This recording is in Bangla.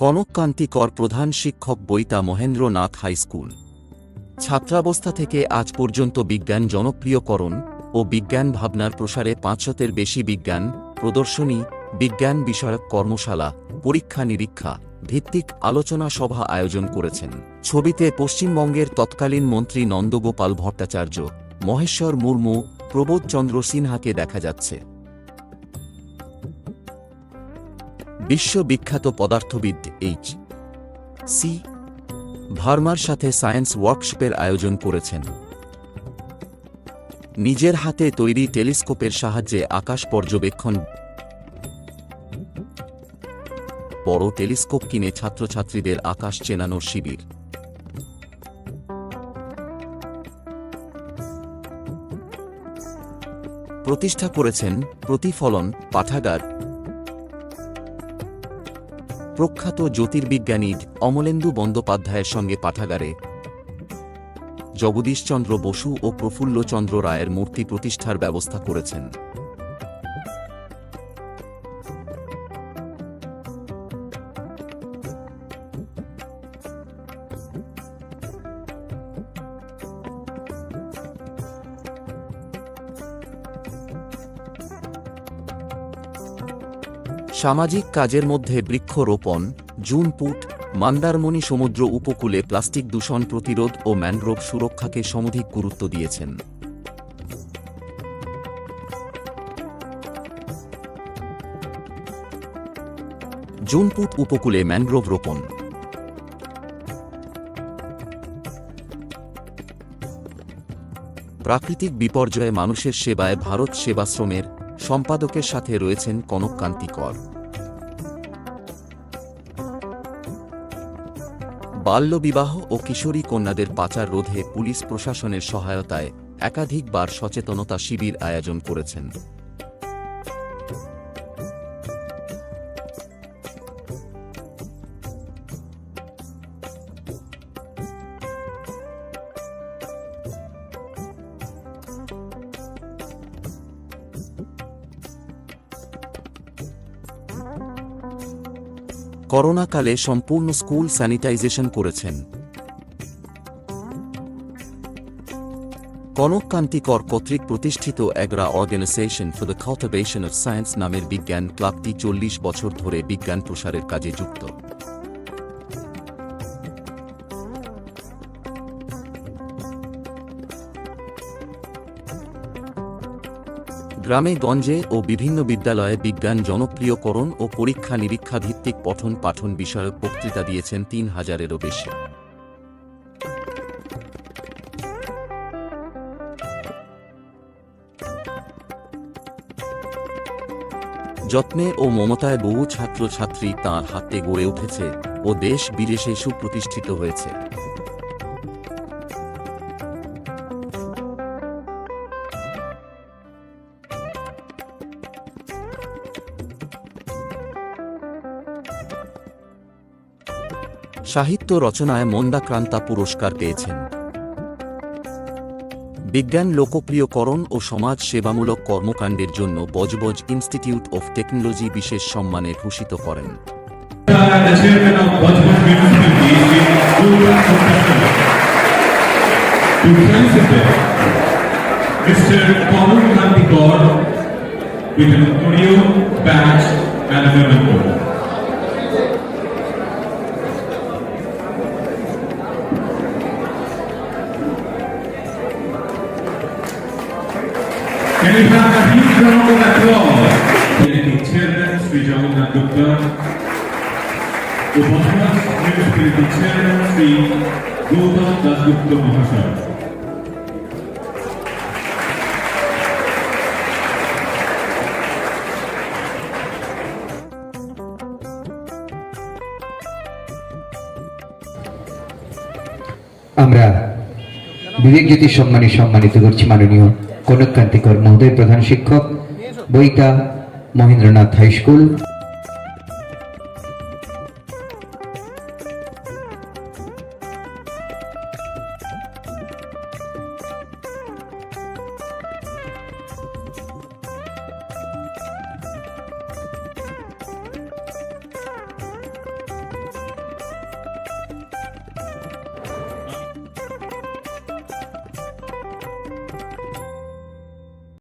কনককান্তি কর প্রধান শিক্ষক বইতা মহেন্দ্রনাথ হাই স্কুল। ছাত্রাবস্থা থেকে আজ পর্যন্ত বিজ্ঞান জনপ্রিয়করণ ও বিজ্ঞান ভাবনার প্রসারে পাঁচশতের বেশি বিজ্ঞান, প্রদর্শনী, বিজ্ঞান বিষয়ক কর্মশালা, পরীক্ষা নিরীক্ষা, ভিত্তিক আলোচনা সভা আয়োজন করেছেন। ছবিতে পশ্চিমবঙ্গের তৎকালীন মন্ত্রী নন্দগোপাল ভট্টাচার্য, মহেশ্বর মুর্মু, প্রবোধচন্দ্র সিনহাকে দেখা যাচ্ছে। বিশ্ববিখ্যাত পদার্থবিদ এইচ. সি. ভার্মার সাথে সায়েন্স ওয়ার্কশপের আয়োজন করেছেন। নিজের হাতে তৈরি টেলিস্কোপের সাহায্যে আকাশ পর্যবেক্ষণ। বড় টেলিস্কোপ কিনে ছাত্রছাত্রীদের আকাশ চেনানোর শিবির। প্রতিষ্ঠা করেছেন প্রতিফলন পাঠাগার। প্রখ্যাত জ্যোতির্বিজ্ঞানী অমলেন্দু বন্দ্যোপাধ্যায়ের সঙ্গে পাঠাগারে জগদীশচন্দ্র বসু ও প্রফুল্লচন্দ্র রায়ের মূর্তি প্রতিষ্ঠার ব্যবস্থা করেছেন। সামাজিক কাজের মধ্যে বৃক্ষরোপণ জুনপুট মান্দারমণি সমুদ্র উপকূলে প্লাস্টিক দূষণ প্রতিরোধ ও ম্যানগ্রোভ সুরক্ষাকে সমধিক গুরুত্ব দিয়েছেন। জুনপুট উপকূলে ম্যানগ্রোভ রোপণ। প্রাকৃতিক বিপর্যয়ে মানুষের সেবায় ভারত সেবাশ্রমের সম্পাদকের সাথে রয়েছেন কনককান্তি কর বাল্যবিবাহ ও কিশোরী কন্যাদের পাচার রোধে পুলিশ প্রশাসনের সহায়তায় একাধিকবার সচেতনতা শিবির আয়োজন করেছেন। করোনাকালে সম্পূর্ণ স্কুল স্যানিটাইজেশন করেছেন। কনককান্তিকর কর্তৃক প্রতিষ্ঠিত Egra organisation for the cultivation of science নামের বিজ্ঞান ক্লাবটি চল্লিশ বছর ধরে বিজ্ঞান প্রসারের কাজে যুক্ত। গ্রামে, গঞ্জে ও বিভিন্ন বিদ্যালয়ে বিজ্ঞান জনপ্রিয়করণ ও পরীক্ষা নিরীক্ষা ভিত্তিক পঠন পাঠন বিষয়ক বক্তৃতা দিয়েছেন তিন হাজারেরও বেশি। যত্নে ও মমতায় বহু ছাত্রছাত্রী তাঁর হাতে গড়ে উঠেছে ও দেশ বিদেশে সুপ্রতিষ্ঠিত হয়েছে। সাহিত্য রচনায় মন্দাক্রান্তা পুরস্কার পেয়েছেন। বিজ্ঞান লোকপ্রিয়করণ ও সমাজ সেবামূলক কর্মকাণ্ডের জন্য বজবজ ইনস্টিটিউট অফ টেকনোলজি বিশেষ সম্মানে ভূষিত করেন। Can we have a huge round of applause? Electing Chairman Sri Jagannath Gupta, উপন্যাস মিউনিসিপ্যালিটি চেয়ারম্যান শ্রী গৌতম দাসগুপ্ত মহাশয় আমরা বিবেক জ্যোতি সম্মানী সম্মানিত করছি মাননীয় কনক কান্তিকর মহোদয় প্রধান শিক্ষক বইতা মহেন্দ্রনাথ হাই স্কুল।